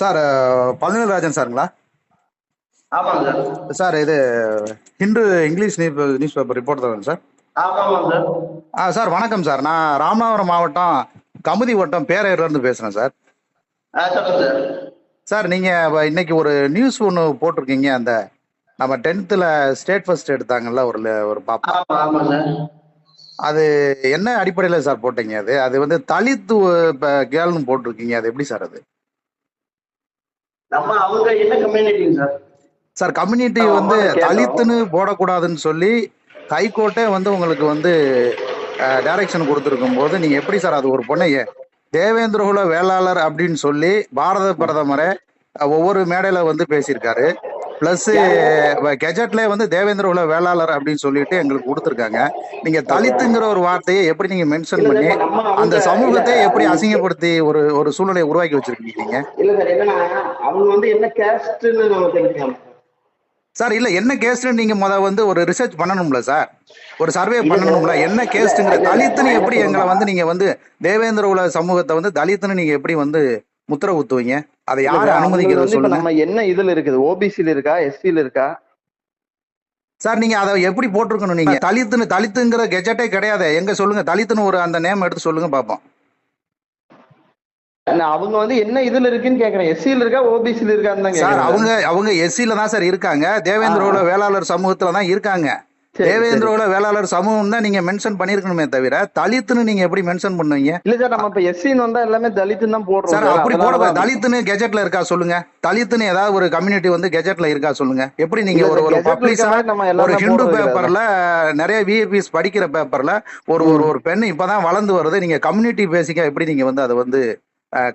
Sir Palanirajan சாருங்களா? ஆமாங்க. Sir sir இது Hindu English news newspaper reporter sir. ஆமாம் சார் ஆ சார் வணக்கம் சார். நான் ராமநாதபுரம் மாவட்டம் கமுதி வட்டம் பேரையூர்லேருந்து பேசுகிறேன் சார். சார். நீங்கள் இன்னைக்கு ஒரு நியூஸ் ஒன்று போட்டிருக்கீங்க. அந்த நம்ம டென்த்தில் ஸ்டேட் ஃபர்ஸ்ட் எடுத்தாங்கல்ல ஒரு ஒரு பாப்பா. அது என்ன அடிப்படையில் சார் போட்டீங்க அது? அது வந்து தலித்து கேர்ள்னு போட்டிருக்கீங்க. அது எப்படி சார் அது? நம்ம அவங்க என்ன கம்யூனிட்டிங்க சார் சார் கம்யூனிட்டி வந்து. தலித்துன்னு போடக்கூடாதுன்னு சொல்லி ஹைகோர்ட்டே வந்து உங்களுக்கு வந்து டைரக்ஷன் கொடுத்துருக்கும் போது நீங்க எப்படி சார் அது ஒரு பொண்ணை தேவேந்திரகுல வேளாளர் அப்படின்னு சொல்லி பாரத பிரதமரை ஒவ்வொரு மேடையில வந்து பேசியிருக்காரு பிளஸ் கெஜெட்ல வந்து தேவேந்திரகுல வேளாளர் அப்படின்னு சொல்லிட்டு எங்களுக்கு கொடுத்துருக்காங்க. நீங்க தலித்துங்கிற ஒரு வார்த்தையை எப்படி நீங்க மென்ஷன் பண்ணி அந்த சமூகத்தை எப்படி அசிங்கப்படுத்தி ஒரு ஒரு சூழ்நிலையை உருவாக்கி வச்சிருக்கீங்க? இல்ல சார் என்னன்னா அவங்க வந்து என்ன கேஸ்ட்னு நம்ம தெரிஞ்சுக்கலாம் சார்? இல்ல என்ன கேஸ்ட்னு நீங்க முத வந்து ஒரு ரிசர்ச் பண்ணணும்ல சார்? ஒரு சர்வே பண்ணணும்ல? என்ன கேஸ்ட்ங்கிற தலித்துன்னு எப்படி எங்களை வந்து நீங்க வந்து தேவேந்திர உல சமூகத்தை வந்து தலித்துன்னு நீங்க எப்படி வந்து முத்திர குத்துவீங்க அதை யாரு அனுமதிக்கிறது சொல்லுங்க. நம்ம என்ன இதுல இருக்குது? ஓபிசில இருக்கா? எஸ்சில இருக்கா? சார் நீங்க அதை எப்படி போட்டிருக்கணும் நீங்க? தலித்துன்னு தலித்துங்கிற கெஜெட்டே கிடையாது. எங்க சொல்லுங்க? தலித்துன்னு ஒரு அந்த நேம் எடுத்து சொல்லுங்க பாப்போம். அவங்க வந்து என்ன இதுல இருக்குன்னு கேக்குறேன். எஸ்சில இருக்கா? ஓபிசில இருக்கான்னு சார் அவங்க அவங்க எஸ்சில தான் சார் இருக்காங்க. தேவேந்திர உல வேளாளர் சமூகத்துல தான் இருக்காங்க. சரி, தேவேந்திர உல வேளாளர் சமூகம் தான் நீங்க மென்ஷன் பண்ணிருக்கணுமே தவிர தலித்துன்னு நீங்க எப்படி மென்ஷன் பண்ணுவீங்க? இல்ல சார் நம்ம இப்ப எஸ்சின்னு வந்தா எல்லாமே தலித்துன்னு தான் போடுறோம் சார். அப்படி போட தான் தலித்துன்னு கெஜெட்ல இருக்கா சொல்லுங்க. தலித்துன்னு ஏதாவது ஒரு கம்யூனிட்டி வந்து கெஜெட்ல இருக்கா சொல்லுங்க. எப்படி நீங்க ஒரு ஒரு பப்ளிஷா ஒரு ஹிந்து. பேப்பர்ல நிறைய விஐபிஸ் படிக்கிற பேப்பர்ல ஒரு ஒரு ஒரு பெண் இப்பதான் வளர்ந்து வருது நீங்க கம்யூனிட்டி பேசிக்கா எப்படி நீங்க வந்து அதை வந்து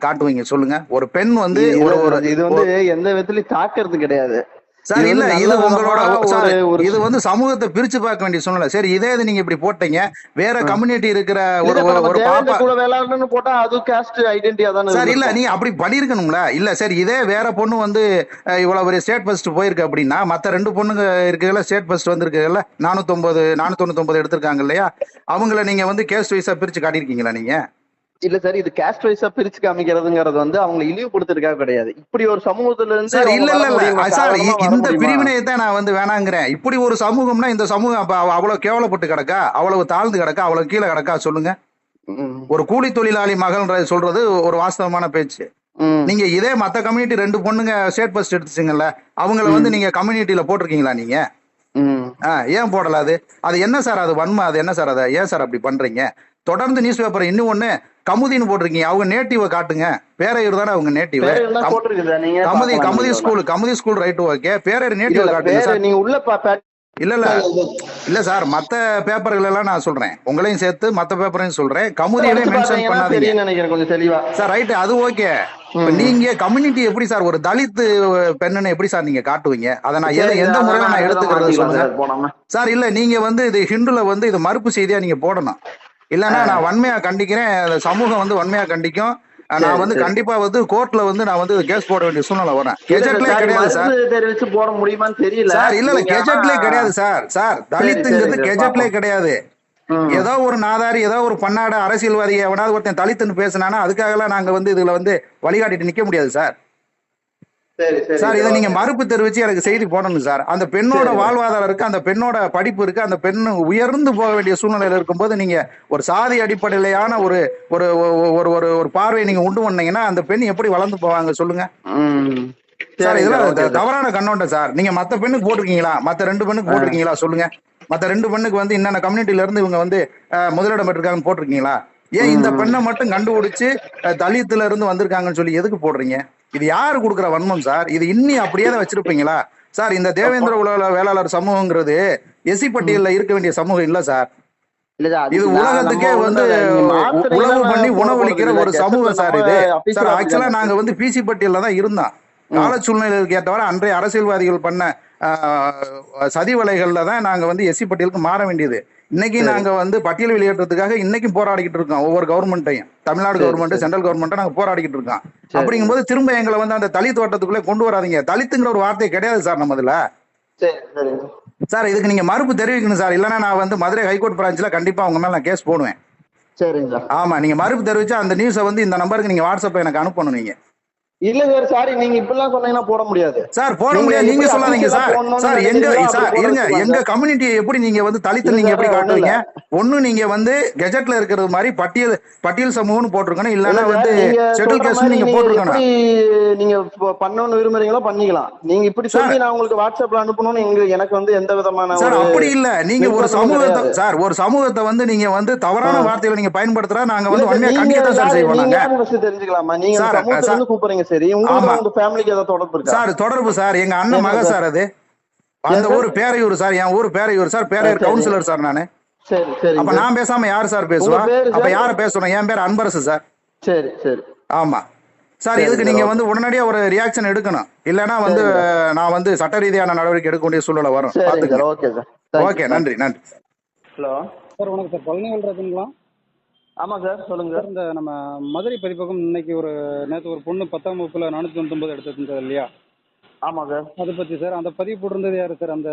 காட்டுவீங்க சொல்லுங்க. ஒரு பெண் வந்து ஒரு இது வந்து எந்த விதத்துலயும் தாக்குறது கிடையாது. சார் இல்ல இது உங்களோட சார் இது வந்து சமூகத்தை பிரிச்சு பார்க்க வேண்டிய சூழ்நிலை. சரி இதே இது நீங்க இப்படி போட்டீங்க. வேற கம்யூனிட்டி இருக்கிற ஒரு ஒரு- பாப்பா போட்டா அது காஸ்ட் ஐடென்டிட்டியா தானே சார் இல்ல. நீ அப்படி பண்ணிருக்கணும்ல. இல்ல சரி இதே வேற பொண்ணு வந்து இவ்வளவு பெரிய ஸ்டேட் ஃபர்ஸ்ட் போயிருக்கு அப்படின்னா மத்த ரெண்டு பொண்ணுங்க இருக்குல்ல ஸ்டேட் ஃபர்ஸ்ட் வந்திருக்குல்ல நானூத்தொன்பது நானூத்தொண்ணூத்தொன்பது எடுத்திருக்காங்க இல்லையா? அவங்கள நீங்க வந்து கேஸ்ட் வைஸா பிரிச்சு காட்டியிருக்கீங்களா நீங்க? இல்ல சார் இது காஸ்ட் வைஸா பிரிச்சு காமிக்கிறதுங்கிறது வந்து அவங்க இழிவுபடுத்துறதுக்காக கிடையாது. இப்படி ஒரு சமூகத்துல இருந்து சார் இல்ல இல்ல சார் இந்த? பிரிவினையை தான் நான் வந்து வேணாங்கிறேன். இப்படி ஒரு சமூகம்னா இந்த சமூகம் அப்ப அவ- அவ்வளவு கேவலப்பட்டு கிடக்கா? அவ்வளவு தாழ்ந்து கிடக்கா? அவ்வளவு கீழே கிடக்கா? சொல்லுங்க. ஒரு கூலி தொழிலாளி மகள்ன்ற சொல்றது ஒரு வாஸ்தவமான பேச்சு. நீங்க இதே மத்த கம்யூனிட்டி ரெண்டு பொண்ணுங்க ஸ்டேட் ஃபர்ஸ்ட் எடுத்துச்சுங்கல்ல அவங்கள வந்து நீங்க கம்யூனிட்டியில போட்டிருக்கீங்களா நீங்க? ஏன் போடல அது? அது என்ன சார் அது வன்மை அது என்ன சார் அதை ஏன் சார் அப்படி பண்றீங்க? தொடர்ந்து நியூஸ் பேப்பர் இன்னும் ஒண்ணு கமுதின்னு போட்டிருக்கீங்க. அவங்க நேட்டிவை காட்டுங்க. பேரையூர் தானே அவங்க native Kamudhi Kamudhi. School Kamudhi school right okay. Peraiyur native காட்டுங்க நீங்க உள்ள இல்ல இல்ல. இல்ல சார் மத்த பேப்பர்கள் எல்லாம் நான் சொல்றேன். உங்களையும் சேர்த்து மத்த பேப்பரையும் சொல்றேன். கமுதியிலே மென்ஷன் பண்ணாதீங்க. நினைக்கிறேன் கொஞ்சம் தெளிவா. சார் ரைட் அது ஓகே. நீங்க கம்யூனிட்டி எப்படி சார் ஒரு தலித் பெண்ணுன்னு எப்படி சார் நீங்க காட்டுவீங்க? அதை நான் எத- எந்த முறையில நான் எடுத்துக்கிறது சொல்லுங்க. சார் இல்ல நீங்க வந்து இது ஹிந்துல வந்து இது மறுப்பு செய்தியா நீங்க போடணும். இல்லைன்னா நான் வன்மையா கண்டிக்கிறேன். அந்த சமூகம் வந்து வன்மையா கண்டிக்கும். நான் வந்து கண்டிப்பா வந்து கோர்ட்ல வந்து நான் வந்து கேஸ் போட வேண்டிய சூழ்நிலை வரேன். கெஜெட்லே கிடையாது சார். தெரிவிச்சு போட முடியுமான்னு தெரியல. சார் இல்ல இல்ல கெஜெட்லே கிடையாது சார். சார் தலித்துங்கிறது கெஜெட்லே. கிடையாது. ஏதோ ஒரு நாதாரி ஏதோ ஒரு பன்னாட அரசியல்வாதி எவனாவது ஒருத்தன் தலித்துன்னு பேசினானா அதுக்காகலாம் நாங்க வந்து இதுல வந்து வழிகாட்டிட்டு நிக்க முடியாது சார். சரி இதை நீங்க மறுப்பு தெரிவிச்சு எனக்கு செய்தி போடணும் சார். அந்த பெண்ணோட வாழ்வாதாரம் இருக்கு அந்த பெண்ணோட படிப்பு இருக்கு அந்த பெண் உயர்ந்து போக வேண்டிய சூழ்நிலையில இருக்கும்போது நீங்க ஒரு சாதி அடிப்படையிலான ஒரு ஒரு ஒரு ஒரு ஒரு பார்வையை நீங்க உண்டு பண்ணீங்கன்னா அந்த பெண் எப்படி வளர்ந்து போவாங்க சொல்லுங்க. சார் இதெல்லாம். தவறான கண்ணோட்டம் சார். நீங்க மத்த பெண்ணுக்கு போட்டிருக்கீங்களா? மத்த ரெண்டு பெண்ணுக்கு போட்டிருக்கீங்களா சொல்லுங்க. மத்த ரெண்டு பெண்ணுக்கு வந்து இன்னென்ன கம்யூனிட்டில இருந்து இவங்க வந்து முதலிடம் பெற்றிருக்காங்கன்னு போட்டிருக்கீங்களா? ஏன் இந்த பெண்ணை மட்டும் கண்டுபிடிச்சு தலித்துல இருந்து வந்திருக்காங்கன்னு சொல்லி எதுக்கு போடுறீங்க? இது யாரு கொடுக்குற வன்மம் சார்? இது இன்னி அப்படியே தான் வச்சிருப்பீங்களா? சார் இந்த தேவேந்திர உலக வேளாளர் சமூகங்கிறது எஸ்சி பட்டியல்ல இருக்க வேண்டிய சமூகம் இல்ல சார். இது உலகத்துக்கே வந்து நான் பண்ணி உணவளிக்கிற ஒரு. சமூகம் சார் இது. சார் ஆக்சுவலா நாங்க வந்து பிசி பட்டியல்ல தான் இருந்தோம். கால சூழ்நிலைகளுக்கு ஏற்றவரை அன்றைய அரசியல்வாதிகள் பண்ண சதி வலைகள்ல தான் நாங்க வந்து எஸ்சி பட்டியலுக்கு மாற வேண்டியது. இன்னைக்கு நாங்க வந்து பட்டியல் வெளியேற்றத்துக்காக இன்னைக்கும் போராடிக்கிட்டு இருக்கோம். ஒவ்வொரு கவர்மெண்ட்டையும் தமிழ்நாடு கவர்மெண்ட் சென்ட்ரல் கவர்மெண்ட்டை நாங்க போராடிக்கிட்டு இருக்கோம். அப்படிங்கும்போது திரும்ப எங்களை வந்து அந்த தலித் வட்டத்துக்குள்ளே கொண்டு வராதீங்க. தலித்துங்கிற ஒரு வார்த்தை கிடையாது சார் நம்ம இதுல. சரி இதுக்கு நீங்க மறுப்பு தெரிவிக்கணும் சார். இல்லைன்னா நான் வந்து மதுரை ஹைகோர்ட் பிரான்ச்ல கண்டிப்பா உங்க மேல நான் கேஸ் போடுவேன். சரிங்க சார். ஆமா நீங்க மறுப்பு தெரிவிச்சா அந்த நியூஸை வந்து இந்த நம்பருக்கு நீங்க வாட்ஸ்அப்ல எனக்கு அனுப்பணும் நீங்க. இல்ல சார் சாரி நீங்க இப்படிலாம் சொன்னீங்கன்னா போட முடியாது. சார் போட முடியாது. நீங்க சொல்லாதீங்க சார் சார் எங்க சார் இருங்க எங்க கம்யூனிட்டியை எப்படி நீங்க வந்து தலித்து நீங்க எப்படி காட்டுவீங்க? ஒண்ணு நீங்க வந்து கெஜெட்ல இருக்கிறது மாதிரி பட்டியல் பட்டியல் சமூகம்னு போட்டிருக்கணும். இல்ல இல்லன்னா வந்து கேஸ்ட் மாதிரி நீங்க போட்டிருக்கணும். நீங்க பண்ணணும்னு விரும்புறீங்களோ பண்ணிக்கலாம். நீங்க இப்படி சொல்லி நான் உங்களுக்கு வாட்ஸ்அப்ல அனுப்பணும்னு எங்க எனக்கு வந்து எந்த விதமான சார் அப்படி இல்ல. நீங்க ஒரு சமூகத்தை சார் ஒரு சமூகத்தை வந்து நீங்க வந்து. தவறான வார்த்தைகளை நீங்க பயன்படுத்துறா நாங்க வந்து நீங்க கண்டிக்கத்தான் சார் செய்வோம் நீங்க. தெரிஞ்சுக்கலாமா? நீங்க சமூகத்துல இருந்து கூப்பிடுறீங்க சரி. உங்களுக்கு உங்க ஃபேமிலிக்கு ஏதாவது தொடர்பு இருக்கா? சார் தொடர்பு சார். எங்க அண்ணன் மக சார் அது. அந்த ஊர் பேரையூர் சார். என் ஊர் Peraiyur sir. Peraiyur councillor sir நானு. சரி சரிங்க அப்ப சார். நான் பேசாம யார் சார் பேசுவா? அப்ப சார்? யார பேசணும்? என் பேர் அன்பரசு சார். சரி சரி. ஆமா. சார் சரி இதுக்கு சார் நீங்க வந்து உடனடியா ஒரு ரியாக்ஷன் எடுக்கணும்? இல்லைன்னா வந்து சார். நான் வந்து சட்ட ரீதியான நடவடிக்கை எடுக்க வேண்டிய சூழ்நிலை வரும். சார் பாத்துக்கங்க. Okay sir. ஓகே நன்றி நன்றி. ஹலோ. சார் வணக்கம் சார். பழனி வேல்ராஜுங்களா ஆமா சார். சொல்லுங்க. சார் இந்த நம்ம மதுரை பதிப்பகம் இன்னைக்கு ஒரு நேற்று ஒரு பொண்ணு பத்தாம் வகுப்பில் நானூற்றி தொண்ணூத்தொம்பது எடுத்திருந்தது இல்லையா? ஆமா சார். அதை பற்றி சார் அந்த பதிவு போட்டிருந்தது யார் சார்? அந்த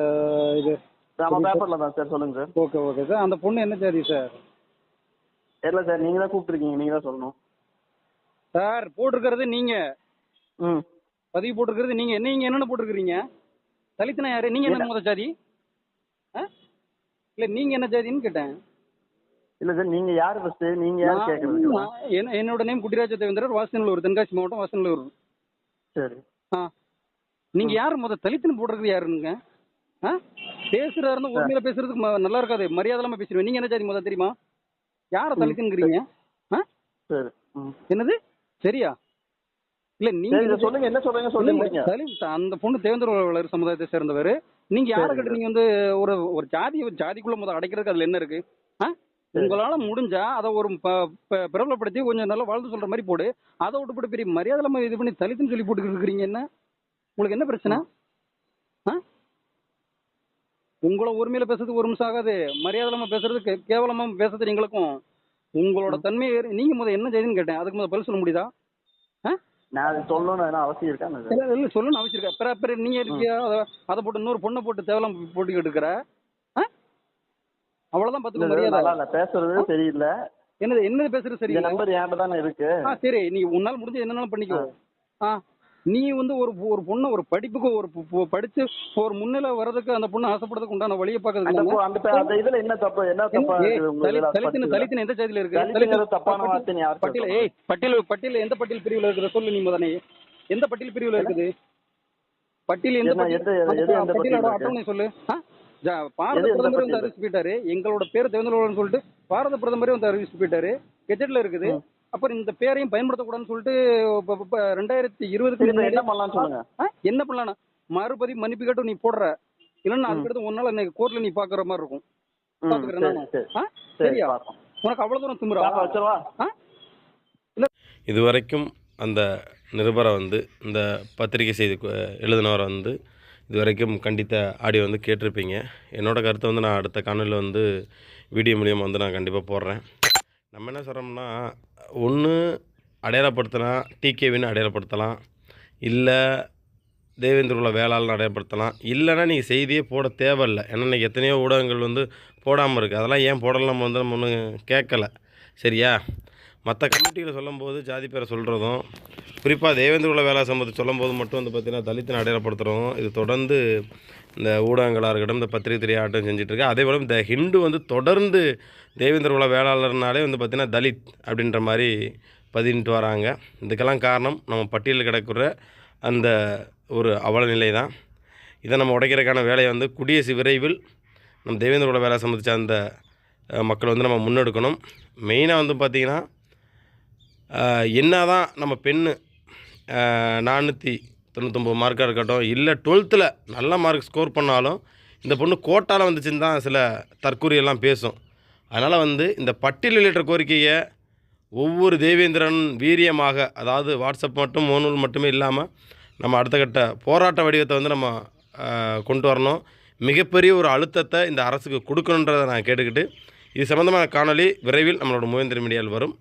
இது ஆமா பேப்பர்ல தான் சார் சொல்லுங்க சார். ஓகே ஓகே சார் அந்த பொண்ணு என்ன ஜாதி சார்? தெரியல சார் நீங்க தான் கூப்பிட்டுருக்கீங்க நீங்க தான் சொல்லணும். சார் போட்டிருக்கிறது நீங்கள் ம். பதிவு போட்டிருக்கிறது நீங்கள் என்ன நீங்கள் என்னென்ன போட்டிருக்கிறீங்க? தலித்தனா யார்? நீங்கள் என்ன முத ஜாதி? இல்லை நீங்கள் என்ன ஜாதின்னு கேட்டேன். இல்ல சார் நீங்க யாரு ஃபர்ஸ்ட் நீங்க யாரு என்ன என்னோட நேம் குடிராஜ தேவேந்திரர் வாசனல்லூர் தென்காசி மாவட்டம் வாசனல்லூர் சரி. ஆ. நீங்கள் ம் யார் முத தலித்துன்னு போட்டிருக்கிறது யாருங்க? ஆ? பேசுறா இருந்தா சார் உண்மையில பேசுறதுக்கு நல்லா இருக்காது. மரியாதை இல்லாம பேசுவேன் நீங்க என்ன ஜாதி முதல்ல தெரியுமா? யார தலித்துங்கிறீங்க என்னது? சரியா? இல்ல நீங்க சொல்லுங்க. என்ன சொல்றீங்க? சொல்லி இல்ல முடிங்க. தலி அந்த பொண்ணு தேவேந்திர சமுதாயத்தை சேர்ந்தவர். நீங்க யார கிட்ட நீங்க வந்து ஒரு ஒரு ஜாதி ஒரு ஜாதிக்குள்ள முதல் அடைக்கிறதுக்கு அதுல என்ன இருக்கு? உங்களால முடிஞ்சா அதை ஒரு பிரபலப்படுத்தி கொஞ்சம் நல்லா வாழ்ந்து சொல்ற மாதிரி போடு. அதை விட்டு போட்டு பெரிய மரியாதை இல்லாம இது பண்ணி தலித்துன்னு சொல்லி போட்டுக்கிட்டு இருக்கிறீங்க என்ன? உங்களுக்கு என்ன பிரச்சனை? உங்களை உரிமையில பேசுறதுக்கு ஒரு நிமிஷம் ஆகாது. மரியாதை இல்லாம பேசுறதுக்கு கேவலமா பேசுறது எங்களுக்கும். உங்களோட தன்மை நீங்க முத என்ன செய்யுதுன்னு கேட்டேன். அதுக்கு முத பதில் சொல்ல முடியுதா? நான் அது சொல்லணும்னு அவசியம் சார்? இல்ல இல்ல சொல்லணும்னு அவசியம் இருக்கா? பிற பிற நீங்க ம். இருக்கியா? அதை அதை போட்டு இன்னொரு பொண்ணை போட்டு தேவலாம் போட்டுக்கிட்டு இருக்கிற? அவ்வளவுதான் சார் மரியாதை. பேசுறது? சரியில்லை. என்னது என்னது பேசுறது சரியில்லை? நம்பர் என்கிட்ட தானே இருக்கு. ஆ சரி. நீ உன்னால முடிஞ்ச என்னன்னாலும் பண்ணிக்கோ. ஆ. நீ வந்து ஒரு ஒரு பொண்ணை ஒரு படிப்புக்கு ஒரு படிச்சு ஒரு முன்னிலை வர்றதுக்கு அந்த பொண்ணு ஆசைப்படுறதுக்கு உண்டான வழியை அந்த பார்க்கறதுக்கு பொ- அந்த ப- அந்த இதுல என்ன தப்பு என்ன என்ன தப்பா ஏய் இருக்குது உங்க தலி இதுல தலித்துன்னு படிச்சதுல தலித்துன்னு எந்த ஜாதியில இருக்கு? பட்டியல் ஏய் பட்டியல் பட்டியல் எந்த பட்டியல் பிரிவுல இருக்குது? சொல்லு நீ முதனே எந்த பட்டியல் பிரிவுல இருக்குது? பட்டியல் எந்த பட்டியலோட அட்டவணை சொல்லு. பாரத பிரதமர் வந்து அறிவிச்சு போயிட்டாரு. எங்களோட பேர் தேர்ந்தெடுக்கணும்னு சொல்லிட்டு பாரத பிரதமரே வந்து அறிவிச்சு போயிட்டாரு. கெஜெட்ல இருக்குது. அப்புறம் இந்த பேரையும் பயன்படுத்தக்கூடாதுன்னு சொல்லிட்டு இப்ப- ரெண்டாயிரத்தி இருபதுக்கு என்ன பண்ணலாம்னு சொல்லுங்க? என்ன பண்ணலாம் மறுபதி மன்னிப்பு கேட்டு நீ போடுற. இல்லைன்னா அதுக்கடுத்து ஒரு நாள் இன்னைக்கு கோர்ட்ல நீ பாக்குற மாதிரி இருக்கும். பாத்துக்கிறேன் சரியா? உனக்கு அவ்வளவு தூரம் ஆ? இல்ல. இதுவரைக்கும் அந்த நிருபரை வந்து இந்த பத்திரிகை செய்தி எழுதினவரை வந்து இதுவரைக்கும் கண்டித்த ஆடியோ வந்து கேட்டிருப்பீங்க. என்னோட கருத்தை வந்து நான் அடுத்த காணொலியில் வந்து வீடியோ மூலியமாக வந்து நான் கண்டிப்பாக போடுறேன். நம்ம என்ன சொல்கிறோம்னா ஒன்று அடையாளப்படுத்தலாம் டிகேவின்னு அடையாளப்படுத்தலாம். இல்லை தேவேந்திர வேளாளர் அடையாளப்படுத்தலாம். இல்லைன்னா நீங்கள் செய்தியே போட தேவையில்லை. ஏன்னா இன்றைக்கி எத்தனையோ ஊடகங்கள் வந்து போடாமல் இருக்குது அதெல்லாம் ஏன் போடலாம் நம்ம வந்து நம்ம ஒன்றும் கேட்கல. சரியா? மற்ற கமிட்டியில் சொல்லும்போது ஜாதி பேரை சொல்கிறதும் குறிப்பாக தேவேந்திரகுல வேலை சம்பந்தம் சொல்லும்போது மட்டும் வந்து பார்த்திங்கன்னா தலித்தினை அடையாளப்படுத்துகிறோம் இது தொடர்ந்து இந்த ஊடகங்களாக இருக்கட்டும் இந்த பத்திரிகை திரையாட்டம் செஞ்சிட்ருக்கு அதே போல் இந்த ஹிண்டு வந்து தொடர்ந்து தேவேந்திரகுல வேளாளர்னாலே வந்து பார்த்திங்கன்னா தலித் அப்படின்ற மாதிரி பதின்ட்டு வராங்க. இதுக்கெல்லாம் காரணம் நம்ம பட்டியலில் கிடக்கிற அந்த ஒரு அவல நிலை தான். இதை நம்ம உடைக்கிறதுக்கான வேலையை வந்து குடியரசு விரைவில் நம்ம தேவேந்திரகுல வேலை சம்பந்திச்ச அந்த மக்கள் வந்து நம்ம முன்னெடுக்கணும். மெயினாக வந்து பார்த்திங்கன்னா என்ன தான் நம்ம பெண்ணு நானூற்றி தொண்ணூத்தொம்பது மார்க்காக இருக்கட்டும் இல்லை டுவெல்த்தில் நல்ல மார்க் ஸ்கோர் பண்ணாலும் இந்த பொண்ணு கோட்டால் வந்துச்சுன்னு தான் சில தற்கூரியெல்லாம் பேசும். அதனால் வந்து இந்த பட்டியல் வெளியிட்ட கோரிக்கையை ஒவ்வொரு தேவேந்திரன் வீரியமாக அதாவது வாட்ஸ்அப் மட்டும் மோனூல் மட்டுமே இல்லாமல் நம்ம அடுத்த கட்ட போராட்ட வடிவத்தை வந்து நம்ம கொண்டு வரணும். மிகப்பெரிய ஒரு அழுத்தத்தை இந்த அரசுக்கு கொடுக்கணுன்றதை நான் கேட்டுக்கிட்டு இது சம்மந்தமான காணொளி விரைவில் நம்மளோட மூவேந்திர மீடியாவில் வரும்.